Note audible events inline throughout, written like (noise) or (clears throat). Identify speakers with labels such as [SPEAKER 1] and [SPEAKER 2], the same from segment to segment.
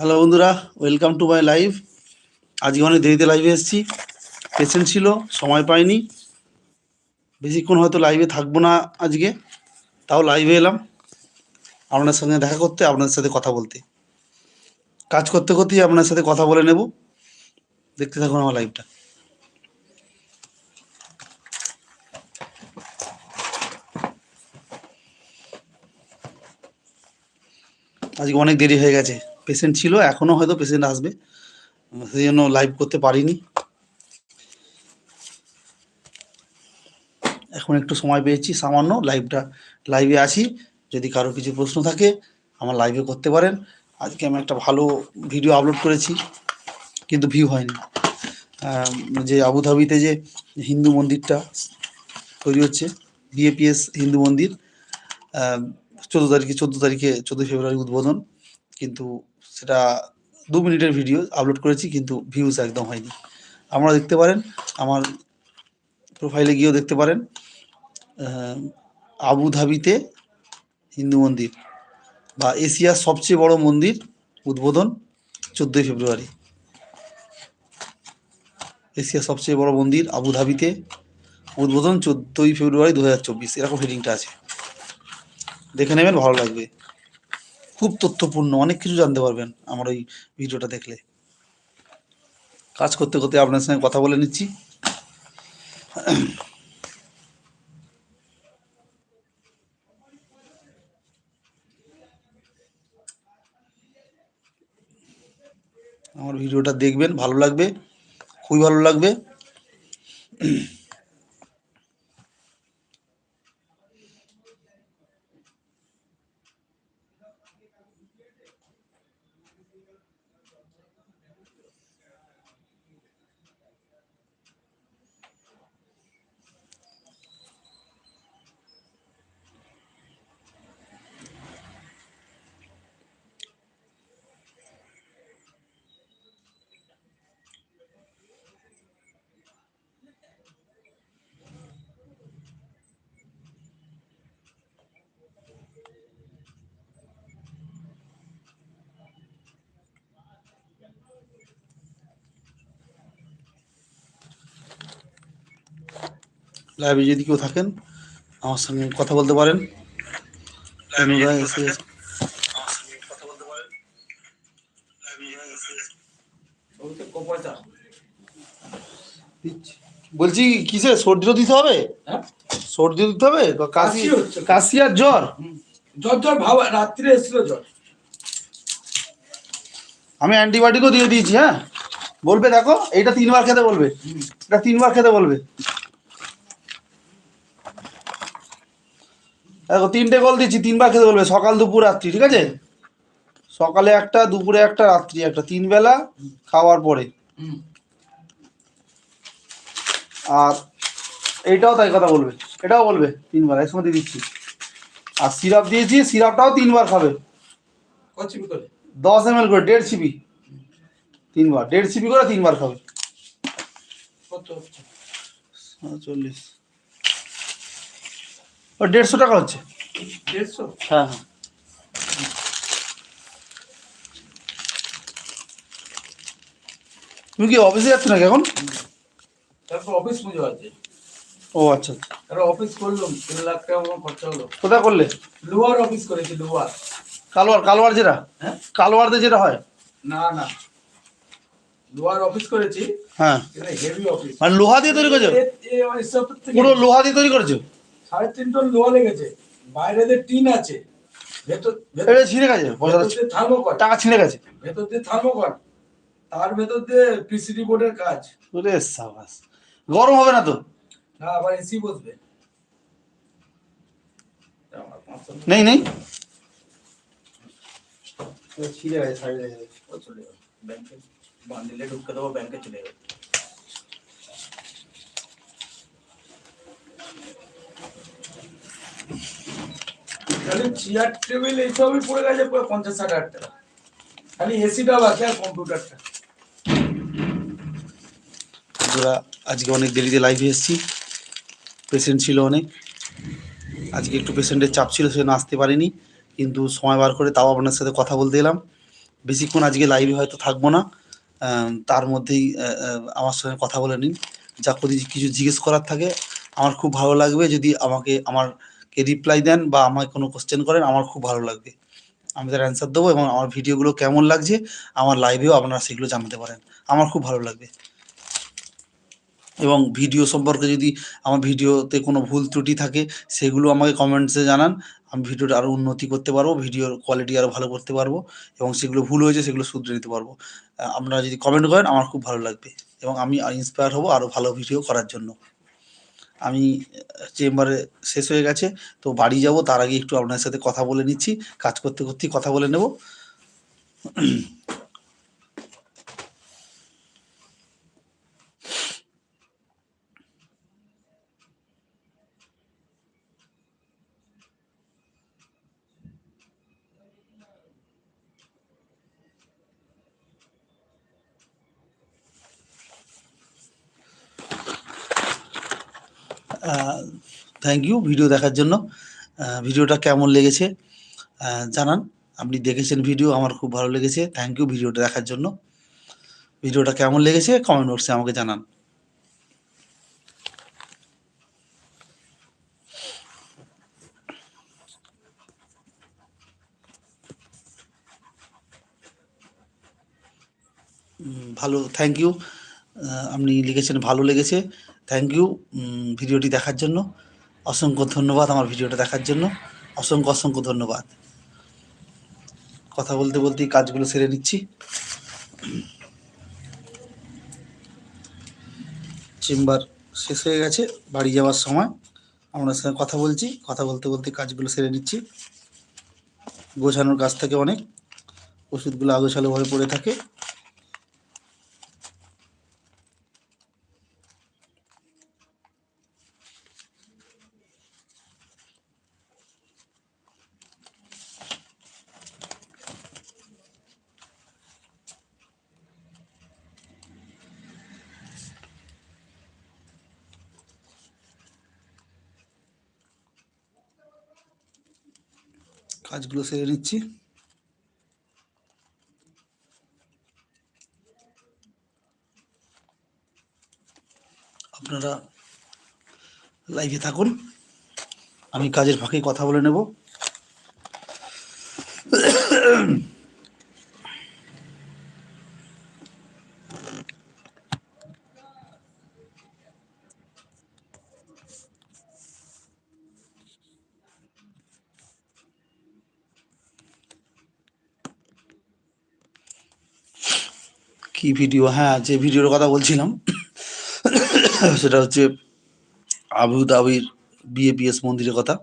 [SPEAKER 1] Hello বন্ধুরা welcome to my live আজকে অনেক দেরিতে লাইভে এসেছি। পেশেন্ট ছিল, সময় পাইনি। বেশিক্ষণ হয়তো লাইভে থাকব না আজকে, তাও লাইভে এলাম। আপনার সঙ্গে দেখা করতে, আপনাদের সাথে কথা বলতে। কাজ করতে করতেই আপনার সাথে কথা বলে নেব। দেখতে থাকুন আমার লাইভটা আজকে অনেক দেরি হয়ে গেছে। পেশেন্ট ছিল, এখনও হয়তো পেশেন্ট আসবে। সেই জন্য লাইভ করতে পারিনি। এখন একটু সময় পেয়েছি, সামান্য লাইভটা লাইভে আসি যদি কারও কিছু প্রশ্ন থাকে, আমার লাইভে করতে পারেন। আজকে আমি একটা ভালো ভিডিও আপলোড করেছি, কিন্তু ভিউ হয়নি। যে আবুধাবিতে যে হিন্দু মন্দিরটা তৈরি হচ্ছে বিএপিএস হিন্দু মন্দির চোদ্দ তারিখে চোদ্দ তারিখে, চোদ্দোই ফেব্রুয়ারি উদ্বোধন। কিন্তু সেটা দু মিনিটের ভিডিও আপলোড করেছি, কিন্তু ভিউজ একদম হয়নি। আপনারা দেখতে পারেন, আমার প্রোফাইলে গিয়েও দেখতে পারেন আবুধাবিতে হিন্দু মন্দির বা এশিয়ার সবচেয়ে বড় মন্দির উদ্বোধন চোদ্দোই ফেব্রুয়ারি। এশিয়ার সবচেয়ে বড় মন্দির আবুধাবিতে উদ্বোধন চোদ্দোই ফেব্রুয়ারি দু হাজার চব্বিশ। এরকম হেডিংটা আছে। দেখে নেবেন, ভালো লাগবে। খুব তথ্যপূর্ণ, অনেক কিছু জানতে পারবেন আমার ওই ভিডিওটা দেখলে। কাজ করতে করতে আপনার সঙ্গে কথা বলে নিচ্ছি। আমার ভিডিওটা দেখবেন, ভালো লাগবে, খুবই ভালো লাগবে। লাইভে যদি কেউ থাকেন আমার সঙ্গে কথা বলতে পারেন। এসে বলছি কিসে? সর্দিও দিতে হবে?
[SPEAKER 2] হ্যাঁ?
[SPEAKER 1] সর্দিও দিতে হবে? কাশি
[SPEAKER 2] কাশি
[SPEAKER 1] কাশি আর জ্বর?
[SPEAKER 2] জ্বর জ্বর ভাব রাত্রে এসেছিল জ্বর।
[SPEAKER 1] আমি অ্যান্টিবায়োটিকও দিয়ে দিয়েছি হ্যাঁ? বলবে দেখো এইটা তিনবার খেতে বলবে। এটা তিনবার খেতে বলবে। দেখো তিনটে কল দিচ্ছি তিনবার খেতে বলবে সকাল দুপুর রাত্রি ঠিক আছে? সকালে একটা দুপুরে একটা রাত্রি একটা তিন বেলা খাওয়ার পরে। আর এটাও তাই কথা বলবে এটাও বলবে তিনবার একসঙ্গে দিয়ে দিচ্ছি। আর সিরাপ দিয়েছি সিরাপটাও তিনবার খাবে। দশ এম এল করে দেড় সিপি তিনবার দেড় সিপি করে তিনবার খাবে। চল্লিশ। ও দেড়শো টাকা হচ্ছে।
[SPEAKER 2] দেড়শো?
[SPEAKER 1] হ্যাঁ হ্যাঁ। তুমি কি অফিসে যাচ্ছ নাকি এখন?
[SPEAKER 2] তারপর অফিস পুজো আছে।
[SPEAKER 1] ও আচ্ছা। আচ্ছা
[SPEAKER 2] তারপর অফিস করলাম তিন লাখ টাকা আমার খরচা হলো।
[SPEAKER 1] কোথায় করলে?
[SPEAKER 2] লোয়ার অফিস করেছি লোয়ার
[SPEAKER 1] কালোয়ার কালোয়ার যেটা?
[SPEAKER 2] হ্যাঁ?
[SPEAKER 1] কালোয়ারতে যেটা হয়?
[SPEAKER 2] না না। লোয়ার অফিস করেছি।
[SPEAKER 1] হ্যাঁ।
[SPEAKER 2] হেভি অফিস
[SPEAKER 1] মানে লোহা দিয়ে তৈরি করেছ? পুরো লোহা দিয়ে তৈরি করেছ?
[SPEAKER 2] সাড়ে তিন টন লোহা লেগেছে বাইরে দিয়ে টিন আছে ভেতর ভেতর
[SPEAKER 1] এটা ছিঁড়ে গেছে
[SPEAKER 2] থার্মোকল
[SPEAKER 1] টাকা ছিঁড়ে গেছে।
[SPEAKER 2] ভেতর দিয়ে থার্মোকল তার ভেতর দিয়ে পিসিডি বোর্ডের কাজ।
[SPEAKER 1] ওরে সাবাস। গরম হবে না তো?
[SPEAKER 2] না আবার এসি বসবে।
[SPEAKER 1] নেই নেই? ছিঁড়ে গেছে সাইডে
[SPEAKER 2] চলে যাবে ব্যাংকে বান্ডিলে ঢুকে দেবো ব্যাংকে চলে যাবে খালি চেয়ার টেবিল এইসবই পড়ে গেছে পঞ্চাশ ষাট হাজার টাকা। খালি এসিটা বাকি আর কম্পিউটারটা
[SPEAKER 1] আজকে অনেক দেরিতে লাইভে এসেছি। পেশেন্ট ছিল অনেক। আজকে একটু পেশেন্টের চাপ ছিল সেজন্য আসতে পারিনি। কিন্তু সময় বার করে তাও আপনার সাথে কথা বলতে এলাম। বেশিক্ষণ আজকে লাইভে হয়তো থাকব না। তার মধ্যেই আমার সঙ্গে কথা বলে নিন। যা কিছু জিজ্ঞেস করার থাকে আমার খুব ভালো লাগবে যদি আমাকে আমারকে রিপ্লাই দেন বা আমাকে কোনো কোশ্চেন করেন, আমার খুব ভালো লাগবে। আমি তার অ্যান্সার দেবো এবং আমার ভিডিওগুলো কেমন লাগছে, আমার লাইভেও আপনারা সেগুলো জানতে পারেন। আমার খুব ভালো লাগবে। এবং ভিডিও সম্পর্কে যদি আমার ভিডিওতে কোনো ভুল ত্রুটি থাকে, সেগুলো আমাকে কমেন্টসে জানান। আমি ভিডিওটা আরও উন্নতি করতে পারব ভিডিওর কোয়ালিটি আরও ভালো করতে পারব এবং সেগুলো ভুল হয়েছে, সেগুলো শুধরে নিতে পারব। আপনারা যদি কমেন্ট করেন, আমার খুব ভালো লাগবে এবং আমি ইন্সপায়ার হব আরও ভালো ভিডিও করার জন্য। আমি চেম্বারে শেষ হয়ে গেছে, তো বাড়ি যাব, তার আগে একটু আপনার সাথে কথা বলে নিচ্ছি, কাজ করতে করতেই কথা বলে নেব। থ্যাংক ইউ ভিডিও দেখার জন্য। ভিডিওটা কেমন লেগেছে জানান। আপনি দেখেছেন ভিডিও আমার খুব ভালো লেগেছে। থ্যাংক ইউ ভিডিওটা দেখার জন্য। ভিডিওটা কেমন লেগেছে কমেন্ট বক্সে আমাকে জানান। ভালো থ্যাংক ইউ আপনি লিখেছেন, ভালো লেগেছে। থ্যাংক ইউ ভিডিওটি দেখার জন্য। অসংখ্য ধন্যবাদ আমার ভিডিওটা দেখার জন্য। অসংখ্য অসংখ্য ধন্যবাদ। কথা বলতে বলতেই কাজগুলো সেরে নিচ্ছি। চেম্বার শেষ হয়ে গেছে, বাড়ি যাওয়ার সময়। আপনার সঙ্গে কথা বলছি, কথা বলতে বলতে কাজগুলো সেরে নিচ্ছি। গোছানোর কাজ থেকে অনেক। ওষুধগুলো আগোছালোভাবে পড়ে থাকে। কাজগুলো সেরে নিচ্ছি। আপনারা লাইভে থাকুন। আমি কাজের ফাঁকে কথা বলে নেব। কি ভিডিও? হ্যাঁ যে ভিডিওর কথা বলছিলাম, সেটা হচ্ছে আবু দাবির বিএপিএস মন্দিরের কথা,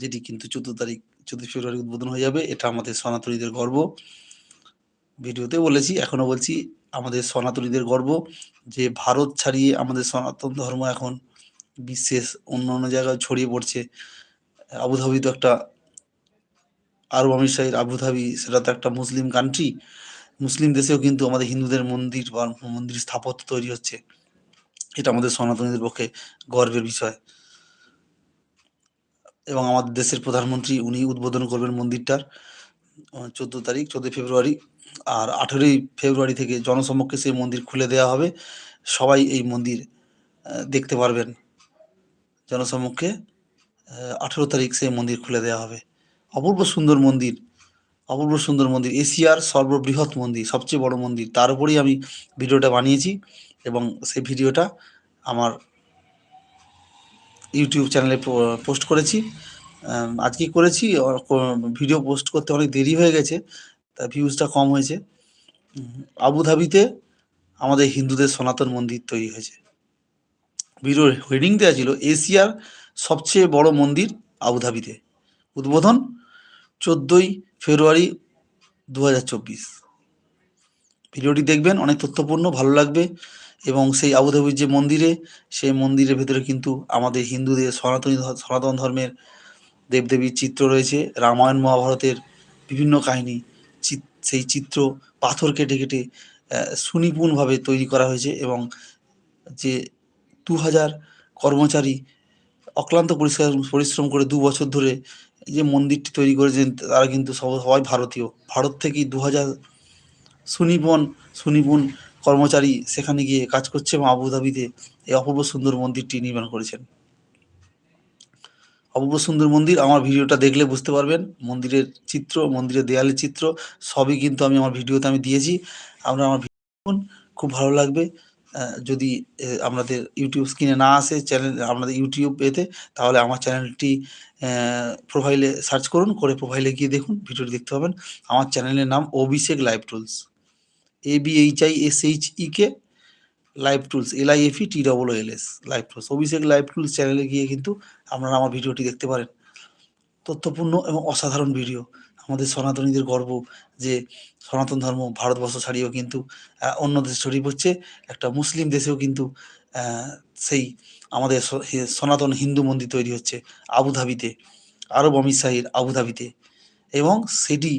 [SPEAKER 1] যেটি কিন্তু চোদ্দ তারিখ, চোদ্দই ফেব্রুয়ারি উদ্বোধন হয়ে যাবে। এটা আমাদের সনাতনীদের গর্ব। ভিডিওতে বলেছি, এখনও বলছি, আমাদের সনাতনীদের গর্ব যে ভারত ছাড়িয়ে আমাদের সনাতন ধর্ম এখন বিশ্বের অন্য অন্য জায়গায় ছড়িয়ে পড়ছে। আবুধাবি তো একটা, আরব আমির শাহীর আবুধাবি সেটা তো একটা মুসলিম কান্ট্রি মুসলিম দেশেও কিন্তু আমাদের হিন্দুদের মন্দির বা মন্দির স্থাপত্য তৈরি হচ্ছে। এটা আমাদের সনাতনীদের পক্ষে গর্বের বিষয়। এবং আমাদের দেশের প্রধানমন্ত্রী, উনি উদ্বোধন করবেন মন্দিরটার চোদ্দ তারিখ চোদ্দই ফেব্রুয়ারি। আর আঠেরোই ফেব্রুয়ারি থেকে জনসমক্ষে সেই মন্দির খুলে দেওয়া হবে। সবাই এই মন্দির দেখতে পারবেন। জনসমক্ষে আঠেরো তারিখ সেই মন্দির খুলে দেওয়া হবে। অপূর্ব সুন্দর মন্দির। অপূর্ব সুন্দর মন্দির, এশিয়ার সর্ববৃহৎ মন্দির, সবচেয়ে বড় মন্দির। তার উপরেই আমি ভিডিওটা বানিয়েছি এবং সেই ভিডিওটা আমার ইউটিউব চ্যানেলে পোস্ট করেছি। আজকে করেছি? ভিডিও পোস্ট করতে অনেক দেরি হয়ে গেছে, তা ভিউজটা কম হয়েছে। আবুধাবিতে আমাদের হিন্দুদের সনাতন মন্দির তৈরি হয়েছে। ভিডিওর হেডিং দেওয়া ছিল, এশিয়ার সবচেয়ে বড় মন্দির আবুধাবিতে। উদ্বোধন চোদ্দোই ফেব্রুয়ারি দু হাজার চব্বিশ। ভিডিওটি দেখবেন, অনেক তথ্যপূর্ণ, ভালো লাগবে এবং সেই আবুধাবির যে মন্দিরে, সেই মন্দিরের ভেতরে কিন্তু আমাদের হিন্দুদের সনাতনী সনাতন ধর্মের দেবদেবীর চিত্র রয়েছে। রামায়ণ মহাভারতের বিভিন্ন কাহিনী সেই চিত্র পাথর কেটে কেটে সুনিপুণভাবে তৈরি করা হয়েছে এবং যে দু হাজার কর্মচারী অক্লান্ত পরিষ্কার পরিশ্রম করে দু বছর ধরে যে মন্দিরটি তৈরি করেছেন, তারা কিন্তু সব- সবাই ভারতীয়। ভারত থেকেই দু হাজার সুনিপন সুনিপুণ কর্মচারী সেখানে গিয়ে কাজ করছে এবং আবুধাবিতে এই অপূর্ব সুন্দর মন্দিরটি নির্মাণ করেছেন। অপূর্ব সুন্দর মন্দির, আমার ভিডিওটা দেখলে বুঝতে পারবেন। মন্দিরের চিত্র, মন্দিরের দেয়ালের চিত্র, সবই কিন্তু আমি আমার ভিডিওতে আমি দিয়েছি। আপনারা আমার ভিডিও খুব ভালো লাগবে। যদি আপনাদের ইউটিউব স্ক্রিনে না আসে চ্যানেল আপনাদের ইউটিউব এতে তাহলে আমার চ্যানেলটি প্রোফাইলে সার্চ করুন, করে প্রোফাইলে গিয়ে দেখুন ভিডিওটি দেখতে পাবেন। আমার চ্যানেলের নাম Abhishek live tools A B H I S H E K live tools L I F E T double L S live tools Abhishek live tools চ্যানেলে গিয়ে কিন্তু আপনারা আমার ভিডিওটি দেখতে পারেন। তথ্যপূর্ণ এবং অসাধারণ ভিডিও আমাদের সনাতনীদের গর্ব যে সনাতন ধর্ম ভারতবর্ষ ছাড়িয়েও কিন্তু অন্য দেশে ছড়িয়ে পড়ছে। একটা মুসলিম দেশেও কিন্তু সেই আমাদের সনাতন হিন্দু মন্দির তৈরি হচ্ছে আবুধাবিতে, আরব অমিত শাহীর আবুধাবিতে। এবং সেটি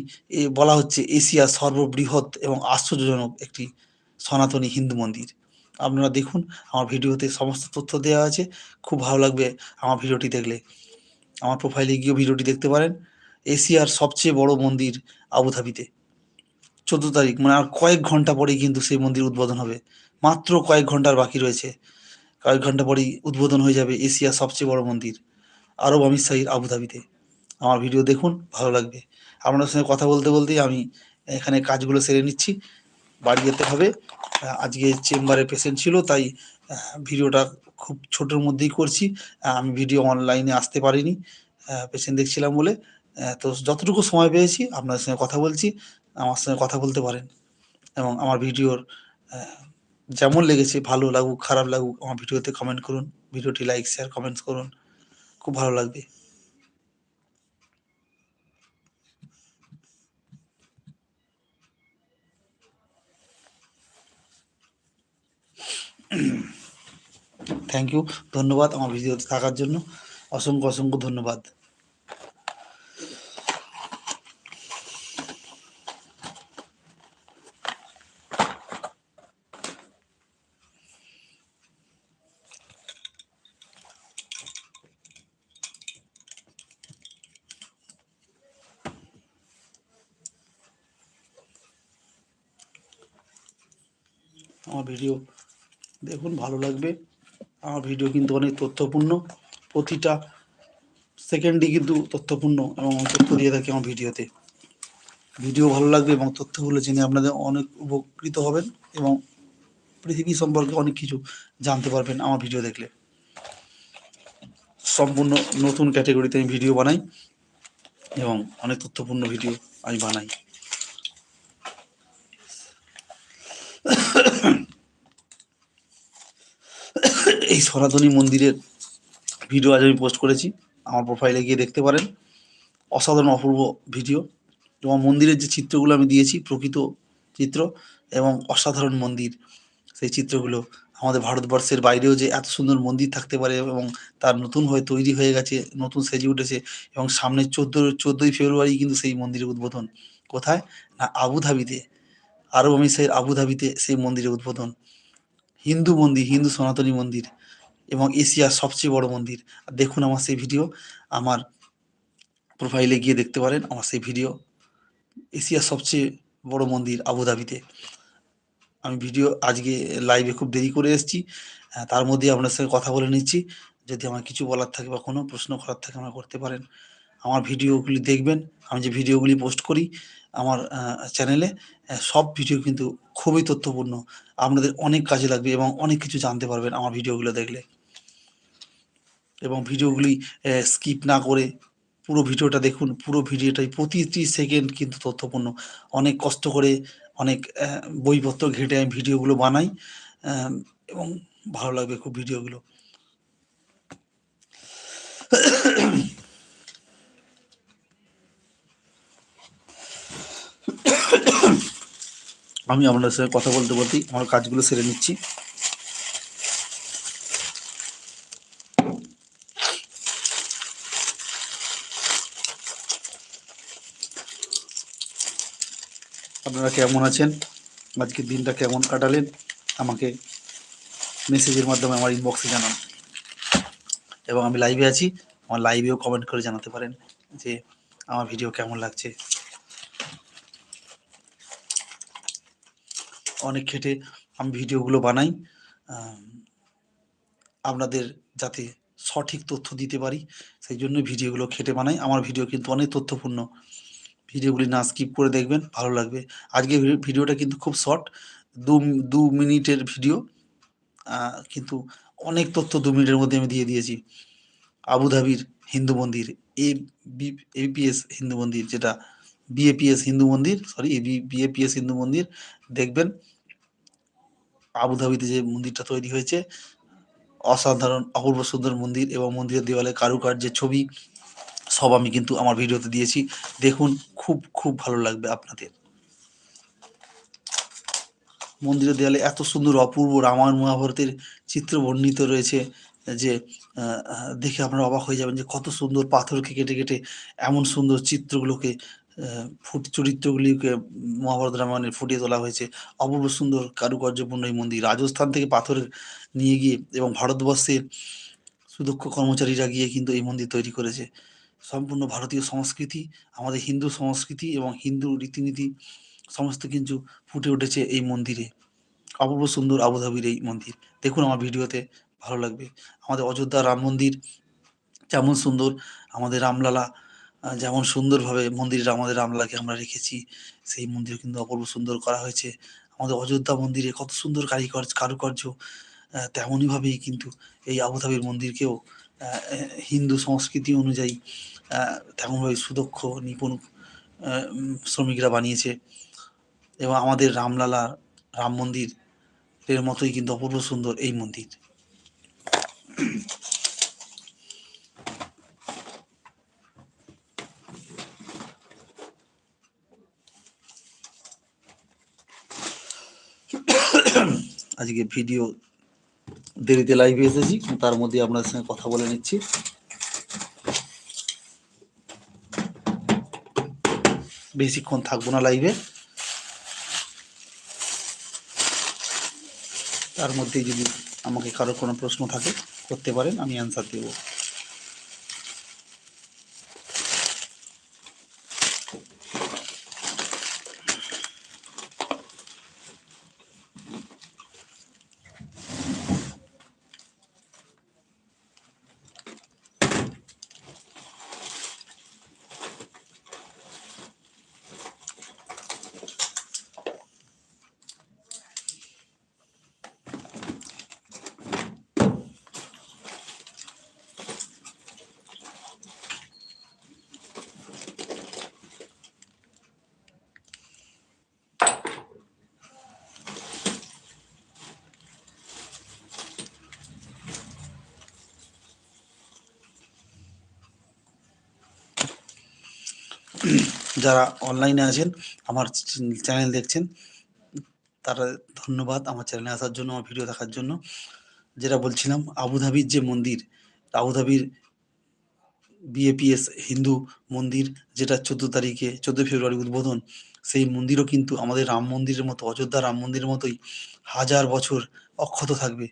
[SPEAKER 1] বলা হচ্ছে এশিয়ার সর্ববৃহৎ এবং আশ্চর্যজনক একটি সনাতনী হিন্দু মন্দির। আপনারা দেখুন, আমার ভিডিওতে সমস্ত তথ্য দেওয়া আছে। খুব ভালো লাগবে আমার ভিডিওটি দেখলে। আমার প্রোফাইলে গিয়েও ভিডিওটি দেখতে পারেন। এশিয়ার সবচেয়ে বড় মন্দির আবুধাবিতে। চোদ্দ তারিখ মানে আর কয়েক ঘণ্টা পরেই কিন্তু সেই মন্দির উদ্বোধন হবে। মাত্র কয়েক ঘণ্টার বাকি রয়েছে। কয়েক ঘণ্টা পরেই উদ্বোধন হয়ে যাবে এশিয়ার সবচেয়ে বড় মন্দির, আরব অমিত শাহীর আবুধাবিতে। আমার ভিডিও দেখুন, ভালো লাগবে। আপনাদের সঙ্গে কথা বলতে বলতেই আমি এখানে কাজগুলো সেরে নিচ্ছি। বাড়ি যেতে হবে। আজকে চেম্বারে পেশেন্ট ছিল, তাই ভিডিওটা খুব ছোটোর মধ্যেই করছি। আমি ভিডিও অনলাইনে আসতে পারিনি। পেশেন্ট দেখছিলাম বলে তো যতটুকু সময় পেয়েছি আপনাদের সঙ্গে কথা বলছি, আমার সঙ্গে কথা বলতে পারেন এবং আমার ভিডিওর যেমন লেগেছে ভালো লাগুক, খারাপ লাগুক, আমার ভিডিওতে কমেন্ট করুন, ভিডিওটি লাইক শেয়ার কমেন্টস করুন, খুব ভালো লাগবে। থ্যাংক ইউ ধন্যবাদ আমার ভিডিওতে থাকার জন্য, অসংখ্য অসংখ্য ধন্যবাদ। আমার ভিডিও দেখুন, ভালো লাগবে। আমার ভিডিও কিন্তু অনেক তথ্যপূর্ণ। প্রতিটা সেকেন্ডই কিন্তু তথ্যপূর্ণ এবং তথ্য দিয়ে থাকি আমার ভিডিওতে। ভিডিও ভালো লাগবে এবং তথ্যগুলো জেনে আপনাদের অনেক উপকৃত হবেন এবং পৃথিবী সম্পর্কে অনেক কিছু জানতে পারবেন আমার ভিডিও দেখলে। সম্পূর্ণ নতুন ক্যাটাগরিতে আমি ভিডিও বানাই এবং অনেক তথ্যপূর্ণ ভিডিও আমি বানাই এই সনাতনী মন্দিরের ভিডিও আজ আমি পোস্ট করেছি। আমার প্রোফাইলে গিয়ে দেখতে পারেন। অসাধারণ, অপূর্ব ভিডিও এবং মন্দিরের যে চিত্রগুলো আমি দিয়েছি, প্রকৃত চিত্র এবং অসাধারণ মন্দির, সেই চিত্রগুলো আমাদের ভারতবর্ষের বাইরেও যে এত সুন্দর মন্দির থাকতে পারে এবং তার নতুন হয়ে তৈরি হয়ে গেছে, নতুন সেজে উঠেছে এবং সামনে চোদ্দ, চোদ্দোই ফেব্রুয়ারি কিন্তু সেই মন্দিরের উদ্বোধন। কোথায়? না, আবুধাবিতে। আরব অমিসাইয়ের আবুধাবিতে সেই মন্দিরের উদ্বোধন। হিন্দু মন্দির, হিন্দু সনাতনী মন্দির। এবং এশিয়ার সবচেয়ে বড় মন্দির। দেখুন আমার সেই ভিডিও, আমার প্রোফাইলে গিয়ে দেখতে পারেন আমার সেই ভিডিও। এশিয়ার সবচেয়ে বড় মন্দির আবুধাবিতে আমি ভিডিও আজকে লাইভে খুব দেরি করে এসেছি। তার মধ্যে আপনার সঙ্গে কথা বলে নিচ্ছি। যদি আমার কিছু বলার থাকে বা কোনো প্রশ্ন করার থাকে আমরা করতে পারেন। আমার ভিডিওগুলি দেখবেন, আমি যে ভিডিওগুলি পোস্ট করি আমার চ্যানেলে সব ভিডিও কিন্তু খুবই তথ্যপূর্ণ। আপনাদের অনেক কাজে লাগবে এবং অনেক কিছু জানতে পারবেন আমার ভিডিওগুলো দেখলে। এবং ভিডিওগুলি স্কিপ না করে পুরো ভিডিওটা দেখুন। পুরো ভিডিওটাই প্রতিটি সেকেন্ড কিন্তু তথ্যপূর্ণ। অনেক কষ্ট করে, অনেক বইপত্র ঘেটে আমি ভিডিওগুলো বানাই এবং ভালো লাগবে খুব ভিডিওগুলো। আমি আপনাদের সঙ্গে কথা বলতে বলতেই আমার কাজগুলো সেরে নিচ্ছি। আপনারা কেমন আছেন? আজকের দিনটা কেমন কাটালেন? আমাকে মেসেজের মাধ্যমে আমার ইনবক্সে জানান। এবং আমি লাইভে আছি। আমার লাইভেও কমেন্ট করে জানাতে পারেন যে আমার ভিডিও কেমন লাগছে। অনেক খেটে আমি ভিডিওগুলো বানাই। আপনাদের যাতে সঠিক তথ্য দিতে পারি, সেই জন্য ভিডিওগুলো খেটে বানাই। আমার ভিডিও কিন্তু অনেক তথ্যপূর্ণ। ভিডিওগুলি না স্কিপ করে দেখবেন, ভালো লাগবে। আজকে ভিডিওটা কিন্তু খুব শর্ট দু দু মিনিটের ভিডিও। কিন্তু অনেক তথ্য দু মিনিটের মধ্যে আমি দিয়ে দিয়েছি। আবুধাবির হিন্দু মন্দির, এ এপিএস হিন্দু মন্দির, যেটা বিএপিএস হিন্দু মন্দির সরি এ বিএপিএস হিন্দু মন্দির, দেখবেন আবুধাবিতে যে মন্দিরটা তৈরি হয়েছে, অসাধারণ, অপূর্ব সুন্দর মন্দির এবং মন্দিরের দেওয়ালে কারুকার্যের ছবি সব আমি কিন্তু আমার ভিডিওতে দিয়েছি। দেখুন, খুব খুব ভালো লাগবে আপনাদের। মন্দিরের দেওয়ালে এত সুন্দর অপূর্ব রামায়ণ মহাভারতের চিত্র বর্ণিত রয়েছে যে দেখে আপনারা অবাক হয়ে যাবেন যে কত সুন্দর পাথরকে কেটে কেটে এমন সুন্দর চিত্রগুলোকে ফুট, চরিত্রগুলিকে মহাভারত রামায়ণে ফুটিয়ে তোলা হয়েছে। অপূর্ব সুন্দর কারুকার্যপূর্ণ এই মন্দির। রাজস্থান থেকে পাথর নিয়ে গিয়ে এবং ভারতবর্ষের সুদক্ষ কর্মচারীরা গিয়ে কিন্তু এই মন্দির তৈরি করেছে। সম্পূর্ণ ভারতীয় সংস্কৃতি, আমাদের হিন্দু সংস্কৃতি এবং হিন্দু রীতিনীতি সমস্ত কিছু ফুটে উঠেছে এই মন্দিরে। অপূর্ব সুন্দর আবুধাবির এই মন্দির। দেখুন আমার ভিডিওতে, ভালো লাগবে। আমাদের অযোধ্যা রাম মন্দির যেমন সুন্দর, আমাদের রামলালা যেমন সুন্দরভাবে মন্দিরে আমাদের রামলালাকে আমরা রেখেছি, সেই মন্দির কিন্তু অপূর্ব সুন্দর করা হয়েছে। আমাদের অযোধ্যা মন্দিরে কত সুন্দর কারিকর, কারুকার্য তেমনইভাবেই কিন্তু এই আবুধাবির মন্দিরকেও হিন্দু সংস্কৃতি অনুযায়ী তেমনভাবে সুদক্ষ, নিপুণ শ্রমিকরা বানিয়েছে। এবং আমাদের রামলালা, রাম মন্দির এর মতোই কিন্তু অপূর্ব সুন্দর এই মন্দির। আজকে ভিডিও দেরিতে লাইভে এসেছি, তার মধ্যে আপনাদের সঙ্গে কথা বলে নিচ্ছি। বেশিক্ষণ থাকব না লাইভে তার মধ্যে যদি আমাকে কারও কোনো প্রশ্ন থাকে, করতে পারেন, আমি অ্যান্সার দেব। যারা অনলাইনে আছেন, আমার চ্যানেল দেখছেন, তারা ধন্যবাদ আমার চ্যানেলে আসার জন্য, আমার ভিডিও দেখার জন্য। যেটা বলছিলাম আবুধাবির যে মন্দির আবুধাবির বিএপিএস হিন্দু মন্দির, যেটা চোদ্দ তারিখে, চোদ্দ ফেব্রুয়ারি উদ্বোধন, সেই মন্দিরও কিন্তু আমাদের রাম মন্দিরের মতো, অযোধ্যা রাম মন্দিরের মতোই হাজার বছর অক্ষত থাকবে।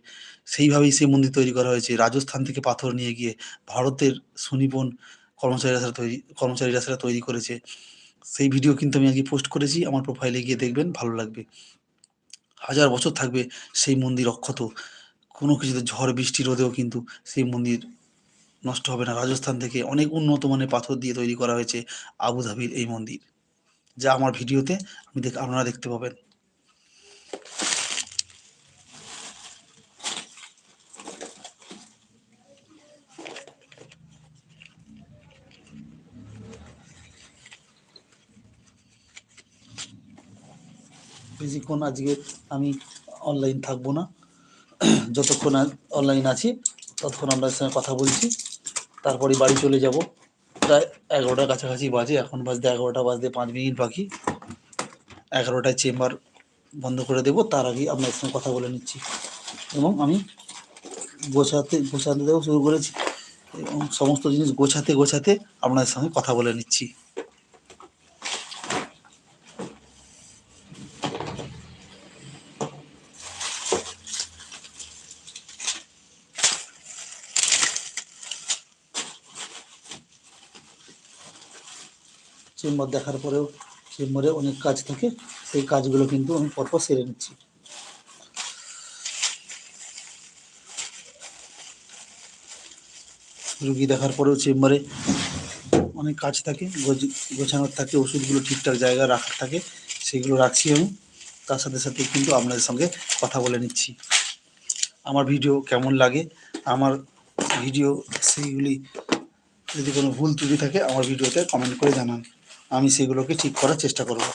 [SPEAKER 1] সেইভাবেই সেই মন্দির তৈরি করা হয়েছে। রাজস্থান থেকে পাথর নিয়ে গিয়ে ভারতের সুনিপুণ কর্মচারীরা সেটা তৈরি, কর্মচারীরা সেটা তৈরি করেছে। সেই ভিডিও কিন্তু আমি আগে পোস্ট করেছি, আমার প্রোফাইলে গিয়ে দেখবেন, ভালো লাগবে। হাজার বছর থাকবে সেই মন্দির অক্ষত। কোনো কিছুতে ঝড়, বৃষ্টি, রোদেও কিন্তু সেই মন্দির নষ্ট হবে না। রাজস্থান থেকে অনেক উন্নত মানের পাথর দিয়ে তৈরি করা হয়েছে আবুধাবির এই মন্দির। যা আমার ভিডিওতে আমি দেখ, আপনারা দেখতে পাবেন। বেশিক্ষণ আজকে আমি অনলাইন থাকব না। যতক্ষণ অনলাইন আছি, ততক্ষণ আপনাদের সঙ্গে কথা বলছি। তারপরে বাড়ি চলে যাব। প্রায় এগারোটার কাছাকাছি বাজে, এখন বাজতে এগারোটা, বাজতে পাঁচ মিনিট বাকি। এগারোটায় চেম্বার বন্ধ করে দেবো, তার আগে আপনাদের সঙ্গে কথা বলে নিচ্ছি। এবং আমি গোছাতে গোছাতেও শুরু করেছি। এবং সমস্ত জিনিস গোছাতে গোছাতে আপনাদের সঙ্গে কথা বলে নিচ্ছি। চেম্বার দেখার পরেও চেম্বারে অনেক কাজ থাকে, সেই কাজগুলো কিন্তু আমি পরপর সেরে নিচ্ছি। রুগী দেখার পরেও চেম্বারে অনেক কাজ থাকে গোছ- গোছানোর থাকে, ওষুধগুলো ঠিকঠাক জায়গায় রাখার থাকে, সেগুলো রাখছি আমি। তার সাথে সাথে কিন্তু আপনাদের সঙ্গে কথা বলে নিচ্ছি। আমার ভিডিও কেমন লাগে, আমার ভিডিও সেইগুলি যদি কোনো ভুল ত্রুটি থাকে, আমার ভিডিওতে কমেন্ট করে জানান। আমি সেগুলোকে ঠিক করার চেষ্টা করব।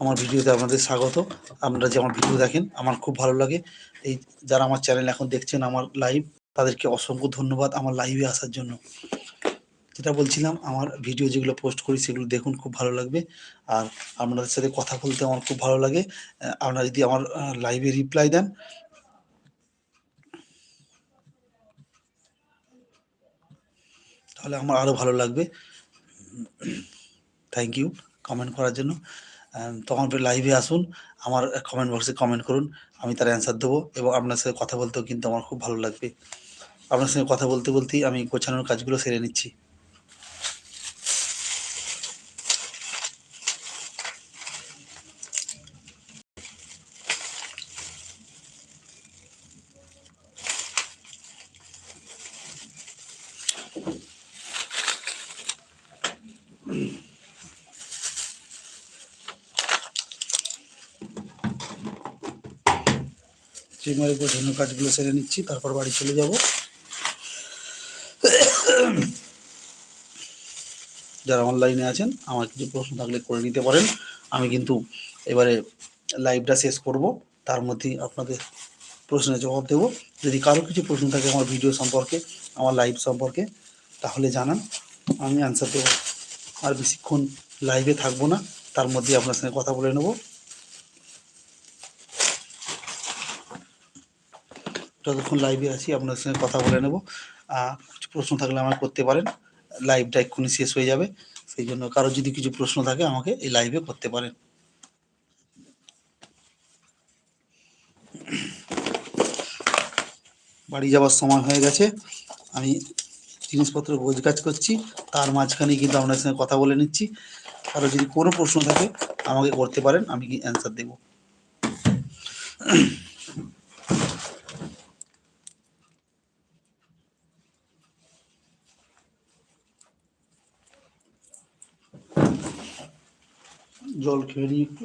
[SPEAKER 1] আমার ভিডিওতে আপনাদের স্বাগত। আপনারা যে আমার ভিডিও দেখেন, আমার খুব ভালো লাগে। এই যারা আমার চ্যানেল এখন দেখছেন আমার লাইভ তাদেরকে অসংখ্য ধন্যবাদ আমার লাইভে আসার জন্য। যেটা বলছিলাম আমার ভিডিও যেগুলো পোস্ট করি সেগুলো দেখুন খুব ভালো লাগবে। আর আপনাদের সাথে কথা বলতে আমার খুব ভালো লাগে। আপনারা যদি আমার লাইভে রিপ্লাই দেন। তাহলে আমার আরও ভালো লাগবে। থ্যাংক ইউ কমেন্ট করার জন্য। আহ, তখন লাইভে আসুন। আমার কমেন্ট বক্সে কমেন্ট করুন। আমি তার অ্যান্সার দেবো এবং আপনার সাথে কথা বলতেও কিন্তু আমার খুব ভালো লাগবে। আপনার সঙ্গে কথা বলতে বলতেই আমি গোছানোর কাজগুলো সেরে নিচ্ছি। চেম্বারে গোছানোর কাজগুলো সেরে নিচ্ছি, তারপর বাড়ি চলে যাব। যারা অনলাইনে আছেন, আমার কিছু প্রশ্ন থাকলে করে নিতে পারেন। আমি কিন্তু এবারে লাইভটা শেষ করব, তার মধ্যেই আপনাদের প্রশ্নের জবাব দেব। যদি কারও কিছু প্রশ্ন থাকে আমার ভিডিও সম্পর্কে, আমার লাইভ সম্পর্কে, তাহলে জানান। আমি অ্যান্সার দেবো। আর বেশিক্ষণ লাইভে থাকব না, তার মধ্যে আপনার সঙ্গে কথা বলে নেব। যতক্ষণ লাইভে আছি আপনার সঙ্গে কথা বলে নেব। প্রশ্ন থাকলে আমাকে করতে পারেন। লাইভটা এক্ষুনি শেষ হয়ে যাবে। সেই জন্য কারও যদি কিছু প্রশ্ন থাকে, আমাকে এই লাইভে করতে পারেন। বাড়ি যাওয়ার সময় হয়ে গেছে। আমি জিনিসপত্র গোজ কাজ করছি। তার মাঝখানে কিন্তু আপনার সঙ্গে কথা বলে নিচ্ছি। কারও যদি কোনো প্রশ্ন থাকে, আমাকে করতে পারেন। আমি কি অ্যান্সার দেবো। জল খেয়ে নিই একটু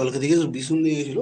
[SPEAKER 1] কালকে থেকে বিশুন নিয়ে গেছিল।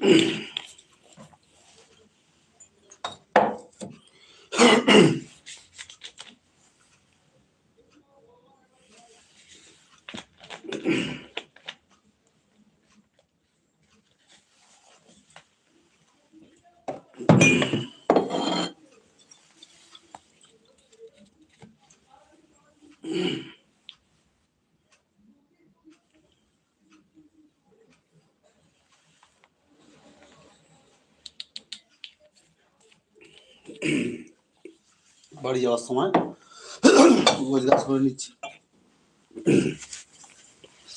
[SPEAKER 1] Mm-hmm. (clears throat) বাড়ি যাওয়ার সময় গোজগাছ করে নিচ্ছি।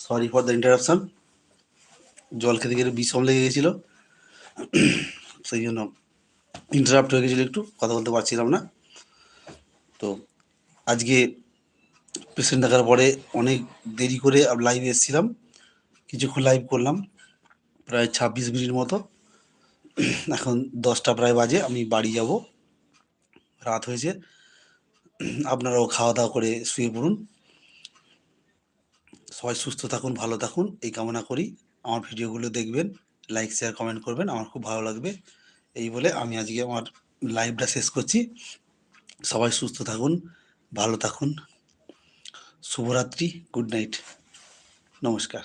[SPEAKER 1] সরি ফর দ্য ইন্টারাপশন জল খেতে খেতে বিষম লেগে গেছিল। সেই জন্য ইন্টারাপ্ট হয়ে গেছিল একটু, কথা বলতে পারছিলাম না। তো আজকে পেশেন্ট দেখার পরে অনেক দেরি করে লাইভে এসেছিলাম। কিছুক্ষণ লাইভ করলাম, প্রায় ছাব্বিশ মিনিট মতো। এখন দশটা প্রায় বাজে, আমি বাড়ি যাব। রাত হয়েছে। আপনারাও খাওয়া দাওয়া করে শুয়ে পড়ুন। সবাই সুস্থ থাকুন, ভালো থাকুন। এই কামনা করি। আমার ভিডিওগুলো দেখবেন লাইক শেয়ার কমেন্ট করবেন। আমার খুব ভালো লাগবে। এই বলে আমি আজকে আমার লাইভটা শেষ করছি। সবাই সুস্থ থাকুন, ভালো থাকুন। শুভরাত্রি গুড নাইট নমস্কার।